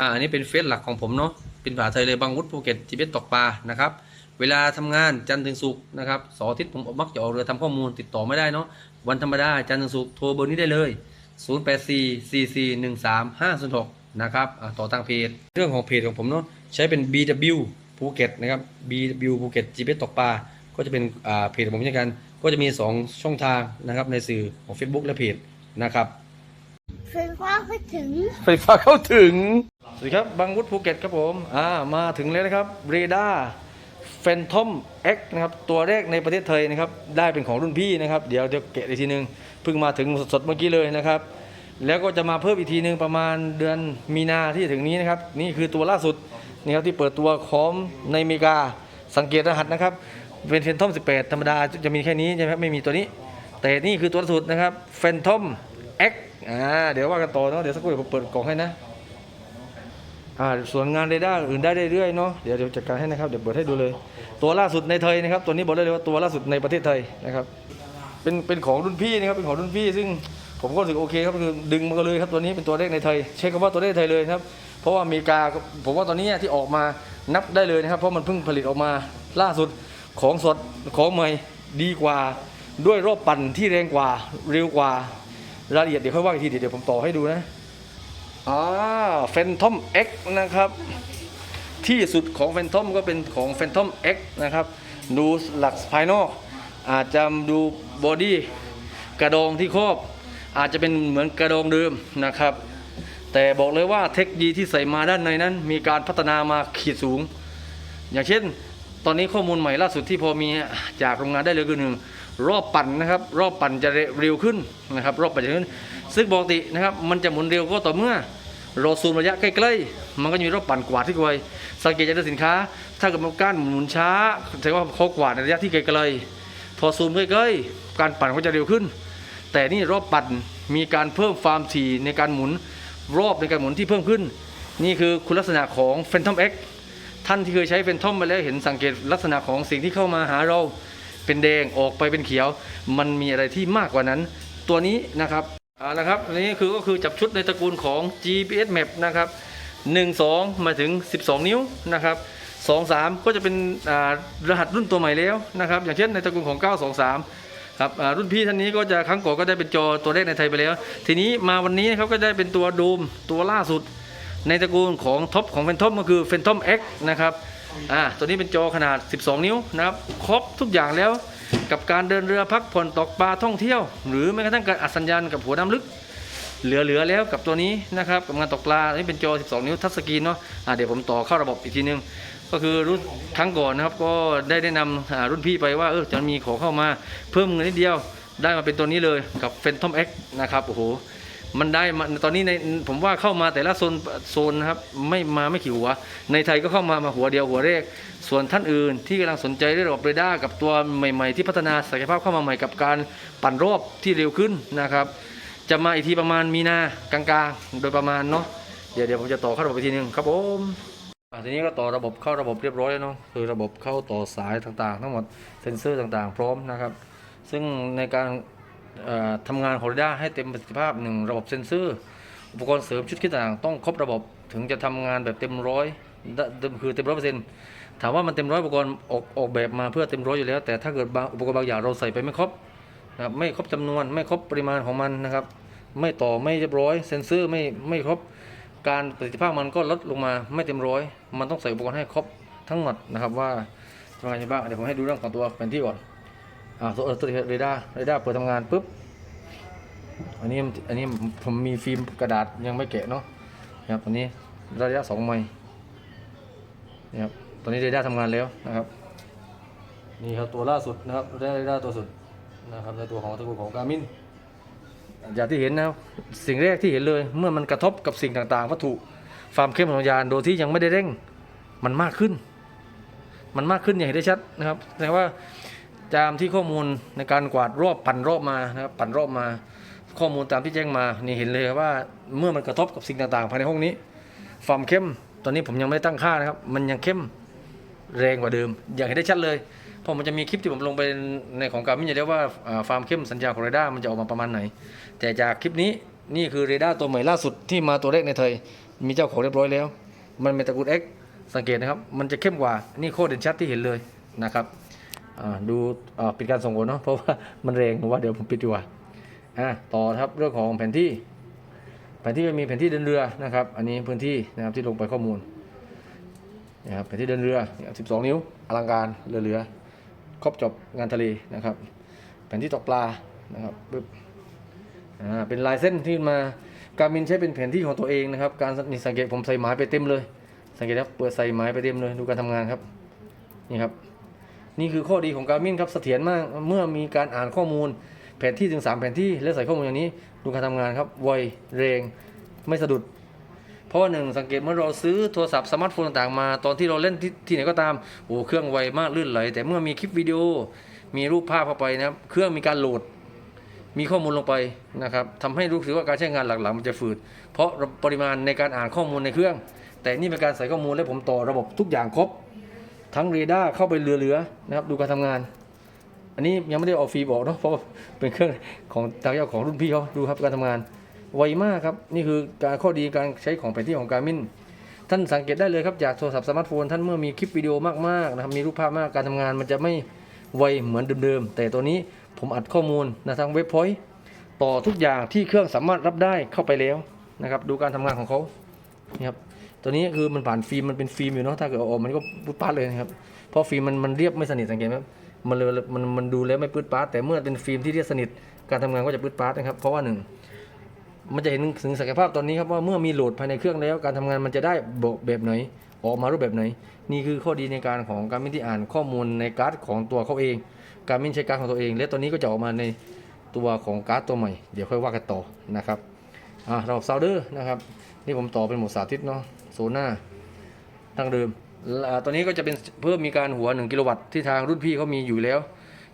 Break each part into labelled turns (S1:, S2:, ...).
S1: อ่าอันนี้เป็นเฟซหลักของผมเนาะเป็นภาษาไทยเลยบางวุฒิภูเก็ตจีเบสตกปลานะครับเวลาทำงานจันทร์ถึงศุกร์นะครับเสาร์อาทิตย์ผมมักจะออกเรือทำข้อมูลติดต่อไม่ได้เนาะวันธรรมดาจันทร์ถึงศุกร์โทรเบอร์นี้ได้เลย 0844413506นะครับอ่าต่อทางเพจเรื่องของเพจของผมเนาะใช้เป็น BW ภูเก็ตนะครับ BW ภูเก็ตจีเบสตกปลาก็จะเป็นอ่าเพจของผมเช่นกัน ก็จะมี 2 ช่องทางนะครับในสื่อของ Facebook และเพจนะครับ
S2: ไฟฟ้าก็ถึง
S1: ไฟฟ้าเข้าถึงส วัสดีครับบางวุฒิภูเก็ตครับผมอ่ามาถึงแล้วนะครับเรดาร์แฟนทอม X นะครับตัวแรกในประเทศไทยนะครับได้เป็นของรุ่นพี่นะครับเดี๋ยวเดี๋ยวเกะอีกทีนึงเพิ่งมาถึงสดๆเมื่อกี้เลยนะครับ แล้วก็จะมาเพิ่มอีกทีนึงประมาณเดือนมีนาที่ถึงนี้นะครับ นี่คือตัวล่าสุดนี่ครับที่เปิดตัวของในอเมริกาสังเกตรหัสนะครับเป็นแฟนทอม 18 ธรรมดาจะมีแค่นี้ใช่ไหมครับไม่มีตัวนี้ แต่นี่คือตัวล่าสุดนะครับแฟนทอม X อ่าเดี๋ยวว่ากันต่อเนาะเดี๋ยวสักครู่ผมเปิดกล่องให้นะ อ่าส่วนงานเรดาร์อื่นได้เรื่อยๆเนาะเดี๋ยวเดี๋ยวจัดการให้นะครับเดี๋ยวเปิดให้ดูเลย ตัวล่าสุดในไทยนะครับ ตัวนี้บอกได้เลยว่าตัวล่าสุดในประเทศไทยนะครับเป็นเป็นของรุ่นพี่นะครับเป็นของรุ่นพี่ ซึ่งผมก็รู้สึกโอเคครับคือดึงมาเลยครับตัวนี้เป็นตัวแรกในไทยใช้คำว่าตัวแรกในไทยเลยครับ เพราะว่าอเมริกาผมว่าตอนนี้ที่ออกมานับได้เลยนะครับ เพราะมันเพิ่งผลิตออกมาล่าสุดของสดของใหม่ดีกว่า ด้วยรอบปั่นที่แรงกว่าเร็วกว่า รายละเอียดเดี๋ยวค่อยว่าอีกทีเดี๋ยวผมต่อให้ดูนะ อ่าเฟนทอม X นะครับ ที่สุดของ Phantom ก็เป็นของ Phantom X นะครับ ดูหลักภายนอก อาจจะดูบอดี้กระดองที่ครอบ อาจจะเป็นเหมือนกระดองเดิมนะครับ แต่บอกเลยว่าเทคโนโลยีที่ใส่มาด้านในนั้น มีการพัฒนามาขีดสูง อย่างเช่น ตอนนี้ข้อมูลใหม่ล่าสุดที่พอมีจากโรงงานได้เลยคือหนึ่ง รอบปั่นนะครับ รอบปั่นจะเร็วขึ้นนะครับ รอบปั่นจะเร็วขึ้น ซึ่งปกตินะครับ มันจะหมุนเร็วก็ต่อเมื่อเราซูมระยะใกล้ๆ มันก็จะมีรอบปั่นกวาดที่ไกลสังเกตจากสินค้า ถ้าเกิดมันก้านหมุนช้าแสดงว่าเขากวาดในระยะที่ไกลๆ พอซูมใกล้ๆ การปั่นก็จะเร็วขึ้น แต่นี่รอบปั่นมีการเพิ่มความถี่ในการหมุนรอบในการหมุนที่เพิ่มขึ้น นี่คือคุณลักษณะของ Phantom X ท่านที่เคยใช้เป็นทอมมาแล้วเห็นสังเกตลักษณะของสิ่งที่เข้ามาหาเรา เป็นแดงออกไปเป็นเขียว มันมีอะไรที่มากกว่านั้น ตัวนี้นะครับอ่านะครับนี้คือก็คือจับชุดในตระกูลของ GPS Map นะครับ1 2 มาถึง 12 นิ้วนะครับ2 3 ก็จะเป็นรหัสรุ่นตัวใหม่แล้วนะครับ อย่างเช่นในตระกูลของ 923 ครับรุ่นพี่ท่านนี้ก็จะครั้งก่อนก็ได้เป็นจอตัวแรกในไทยไปแล้ว ทีนี้มาวันนี้นะครับก็ได้เป็นตัวโดมตัวล่าสุด ในตระกูลของท็อปของ Phantom ก็คือ Phantom X นะครับ อ่าตัวนี้เป็นจอขนาด 12 นิ้วนะครับครบทุกอย่างแล้วกับการเดินเรือพักผ่อนตกปลาท่องเที่ยว หรือแม้กระทั่งการอัดสัญญาณกับหัวน้ำลึก เหลือๆแล้วกับตัวนี้นะครับกับงานตกปลาอันนี้เป็นจอ 12 นิ้วทัชสกรีนเนาะอ่าเดี๋ยวผมต่อเข้าระบบอีกทีนึงก็คือรุ่นครั้งก่อนนะครับก็ได้แนะนำรุ่นพี่ไปว่าเออจะมีขอเข้ามาเพิ่มเงินนิดเดียวได้มาเป็นตัวนี้เลยกับ Phantom X นะครับโอ้โห มันได้มาตอนนี้ในผมว่าเข้ามาแต่ละโซนโซนนะครับไม่มาไม่ขี่หัว ในไทยก็เข้ามามาหัวเดียวหัวแรกส่วนท่านอื่นที่กำลังสนใจเรื่องระบบเรดาร์กับตัวใหม่ๆ ที่พัฒนาศักยภาพเข้ามาใหม่กับการปั่นรอบที่เร็วขึ้นนะครับ จะมาอีกทีประมาณมีนากลางๆ โดยประมาณเนาะเดี๋ยวเดี๋ยวผมจะต่อเข้าระบบอีกทีหนึงครับผมอะทีนี้ก็ต่อระบบเข้าระบบเรียบร้อยแล้วเนาะคือระบบเข้าต่อสายต่างๆ ทั้งหมดเซ็นเซอร์ต่างๆ พร้อมนะครับ ซึ่งในการ ทำงานของเรดาร์ให้เต็มประสิทธิภาพหนึ่งระบบเซ็นเซอร์ อุปกรณ์เสริมชุดคิดต่างต้องครบระบบถึงจะทำงานแบบเต็มร้อยคือเต็มร้อยเปอร์เซ็นต์ถามว่ามันเต็มร้อยอุปกรณ์ออกออกแบบมาเพื่อเต็มร้อยอยู่แล้ว แต่ถ้าเกิดบางอุปกรณ์บางอย่างเราใส่ไปไม่ครบนะครับไม่ครบจำนวนไม่ครบปริมาณของมันนะครับ ไม่ต่อไม่เรียบร้อยเซ็นเซอร์ไม่ไม่ครบการประสิทธิภาพมันก็ลดลงมาไม่เต็มร้อย มันต้องใส่อุปกรณ์ให้ครบทั้งหมดนะครับว่าทำงานยังไงบ้างเดี๋ยวผมให้ดูเรื่องของตัวแผนที่ก่อน อ่าตัวตัวเรดาร์เรดาร์เปิดทำงานปุ๊บ อันนี้อันนี้ผมมีฟิล์มกระดาษยังไม่แกะเนาะนะครับตอนนี้ระยะสองไมล์นะครับตอนนี้เรดาร์ทำงานแล้วนะครับนี่ครับตัวล่าสุดนะครับเรดาร์ตัวสุดนะครับในตัวของตระกูลของการมินอย่างที่เห็นนะครับสิ่งแรกที่เห็นเลย เมื่อมันกระทบกับสิ่งต่างๆ วัตถุความเข้มของยานโดยที่ยังไม่ได้เร่งมันมากขึ้น มันมากขึ้นอย่างเห็นได้ชัดนะครับแสดงว่า ตามที่ข้อมูลในการกวาดรอบปั่นรอบมานะครับปั่นรอบมา ข้อมูลตามที่แจ้งมานี่เห็นเลยว่าเมื่อมันกระทบกับสิ่งต่างๆ ภายในห้องนี้ความเข้มตอนนี้ผมยังไม่ได้ตั้งค่านะครับ มันยังเข้มแรงกว่าเดิม อย่างเห็นได้ชัดเลยเพราะมันจะมีคลิปที่ผมลงไปในของการมินจะได้ว่าอ่าความเข้มสัญญาของเรดาร์มันจะออกมาประมาณไหน แต่จากคลิปนี้นี่คือเรดาร์ตัวใหม่ล่าสุดที่มาตัวแรกในไทย มีเจ้าของเรียบร้อยแล้ว มันเป็นตระกูล X สังเกตนะครับ มันจะเข้มกว่านี่โคตรเด่นชัดที่เห็นเลยนะครับ ดูปิดการส่งโอนเนาะเพราะว่ามันแรงผมว่าเดี๋ยวผมปิดดีกว่าอ่าต่อครับเรื่องของแผนที่ แผนที่ก็มีแผนที่เดินเรือนะครับ อันนี้พื้นที่นะครับที่ลงไปข้อมูลนะครับแผนที่เดินเรือ12 นิ้วอลังการเรือเรือครบจบงานทะเลนะครับ แผนที่ตกปลานะครับปึ๊บอ่าเป็นลายเส้นที่มาการมินใช้เป็นแผนที่ของตัวเองนะครับ การนี่สังเกตผมใส่ไม้ไปเต็มเลย สังเกตครับเปิดใส่ไม้ไปเต็มเลยดูการทำงานครับนี่ครับ นี่คือข้อดีของการมินครับเสถียรมากเมื่อมีการอ่านข้อมูล แผนที่ถึง 3 แผนที่และใส่ข้อมูลอย่างนี้ ดูการทำงานครับไวเรงไม่สะดุด เพราะว่าหนึ่งสังเกตเมื่อเราซื้อโทรศัพท์สมาร์ทโฟนต่างๆมาตอนที่เราเล่นที่ที่ไหนก็ตามโอ้เครื่องไวมากลื่นไหล แต่เมื่อมีคลิปวิดีโอมีรูปภาพเข้าไปนะครับเครื่องมีการโหลดมีข้อมูลลงไปนะครับทำให้รู้สึกว่าการใช้งานหลักๆมันจะฝืด เพราะปริมาณในการอ่านข้อมูลในเครื่อง แต่นี่เป็นการใส่ข้อมูลและผมต่อระบบทุกอย่างครบ ทั้งเรดาร์เข้าไปเรือๆนะครับดูการทำงาน อันนี้ยังไม่ได้ออกฟรีบอกเนาะเพราะเป็นเครื่องของทางเจ้าของรุ่นพี่เขาดูครับการทำงานไวมากครับนี่คือการข้อดีการใช้ของแผนที่ของการมินท่านสังเกตได้เลยครับจากโทรศัพท์สมาร์ทโฟนท่านเมื่อมีคลิปวิดีโอมากๆนะครับมีรูปภาพมากการทำงานมันจะไม่ไวเหมือนเดิมๆแต่ตัวนี้ผมอัดข้อมูลนะทางเว็บพอยต์ต่อทุกอย่างที่เครื่องสามารถรับได้เข้าไปแล้วนะครับดูการทำงานของเขานี่ครับ ตัวนี้คือมันผ่านฟิล์มมันเป็นฟิล์มอยู่เนาะถ้าเกิดออกมันก็ปุดปาดเลยนะครับเพราะฟิล์มมันมันเรียบไม่สนิทสังเกตไหมมันเลยมันมันดูแล้วไม่ปืดปาดแต่เมื่อเป็นฟิล์มที่เรียบสนิทการทำงานก็จะปืดปาดนะครับ เพราะว่าหนึ่งมันจะเห็นถึงศักยภาพตอนนี้ครับว่าเมื่อมีโหลดภายในเครื่องแล้ว การทำงานมันจะได้แบบไหนออกมารูปแบบไหน นี่คือข้อดีในการของการมินที่อ่านข้อมูลในการ์ดของตัวเขาเอง การมินใช้การ์ดของตัวเอง และตัวนี้ก็จะออกมาในตัวของการ์ดตัวใหม่ เดี๋ยวค่อยว่ากันต่อนะครับ อ่าระบบซาวเดอร์นะครับ นี่ผมต่อเป็นหมดสาธิตเนาะโซน่าทั้งเดิมตัวนี้ก็จะเป็นเพิ่มมีการหัว 1 กิโลวัตต์ที่ทางรุ่นพี่เขามีอยู่แล้ว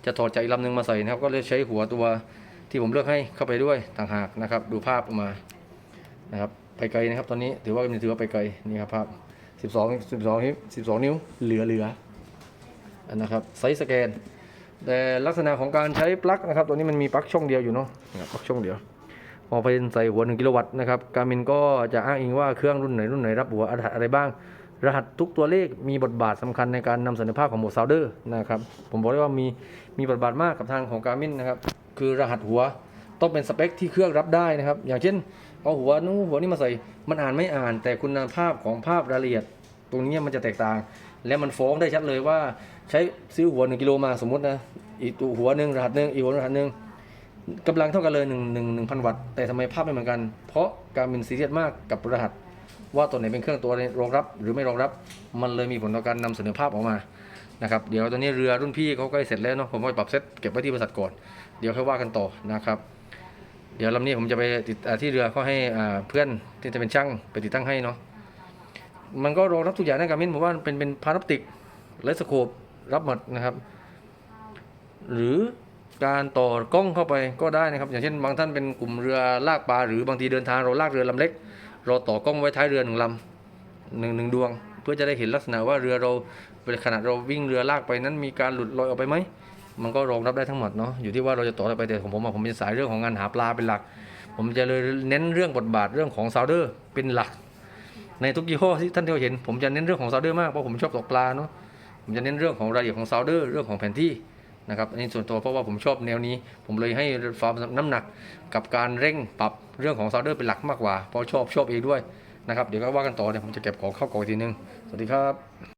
S1: จะถอดจากอีกลำหนึ่งมาใส่นะครับ ก็เลยใช้หัวตัวที่ผมเลือกให้เข้าไปด้วยต่างหากนะครับ ดูภาพออกมานะครับไปไกลนะครับ ตอนนี้ถือว่าถือว่าไปไกลนี่ครับภาพ 12 12นิ้ว12 นิ้วเหลือเหลือนะครับไซส์สแกน แต่ลักษณะของการใช้ปลั๊กนะครับ ตัวนี้มันมีปลั๊กช่องเดียวอยู่เนาะปลั๊กช่องเดียว พอไปใส่หัว 1 กิโลวัตต์นะครับการมินก็จะอ้างอิงว่าเครื่องรุ่นไหนรุ่นไหนรับหัวอะไรบ้าง รหัสทุกตัวเลขมีบทบาทสำคัญในการนำเสนอภาพของโหมดซาวเดอร์นะครับผมบอกได้ว่ามีมีบทบาทมากกับทางของการมินนะครับคือรหัสหัวต้องเป็นสเปคที่เครื่องรับได้นะครับ อย่างเช่นเอาหัวนู้หัวนี้มาใส่มันอ่านไม่อ่าน แต่คุณภาพของภาพรายละเอียด ตรงนี้มันจะแตกต่าง และมันฟ้องได้ชัดเลยว่า ใช้ซื้อหัวหนึ่งกิโลมาสมมตินะอีกตัวหัวหนึ่งรหัสหนึ่งอีกหัวรหัสหนึ่ง กำลังเท่ากันเลยหนึ่งหนึ่งหนึ่งพันวัตต์แต่ทำไมภาพไม่เหมือนกัน เพราะการมินซีเรียสมากกับรหัส ว่าตัวไหนเป็นเครื่องตัวรองรับ หรือไม่รองรับ มันเลยมีผลต่อการนำเสนอภาพออกมานะครับเดี๋ยวตอนนี้เรือรุ่นพี่เขาใกล้เสร็จแล้วเนาะผมก็ปรับเซตเก็บไว้ที่บริษัทก่อนเดี๋ยวค่อยว่ากันต่อนะครับ เดี๋ยวลำนี้ผมจะไปติดที่เรือเขาให้เพื่อนที่จะเป็นช่างไปติดตั้งให้เนาะมันก็รองรับทุกอย่างนะการมินผมว่าเป็นเป็นพาราติกและสโคปรับหมดนะครับ หรือ การต่อกล้องเข้าไปก็ได้นะครับ อย่างเช่นบางท่านเป็นกลุ่มเรือลากปลาหรือบางทีเดินทางเราลากเรือลำเล็ก เราต่อกล้องไว้ท้ายเรือหนึ่งลำหนึ่งหนึ่งดวง เพื่อจะได้เห็นลักษณะว่าเรือเราขนาดเราวิ่งเรือลากไปนั้นมีการหลุดลอยออกไปไหมมันก็รองรับได้ทั้งหมดเนาะอยู่ที่ว่าเราจะต่ออะไรไปแต่ของผมผมเป็นสายเรื่องของงานหาปลาเป็นหลัก ผมจะเลยเน้นเรื่องบทบาทเรื่องของซาวเดอร์เป็นหลัก ในทุกยี่ห้อที่ท่านที่เราเห็น ผมจะเน้นเรื่องของซาวเดอร์มากเพราะผมชอบตกปลาเนาะผมจะเน้นเรื่องของรายละเอียดของซาวเดอร์เรื่องของแผนที่ นะครับอันนี้ส่วนตัวเพราะว่าผมชอบแนวนี้ ผมเลยให้ความน้ำหนักกับการเร่งปรับเรื่องของซาวเดอร์เป็นหลักมากกว่าเพราะชอบชอบเองด้วยนะครับเดี๋ยวก็ว่ากันต่อเดี๋ยวผมจะเก็บของเข้ากล่องอีกทีนึงสวัสดีครับ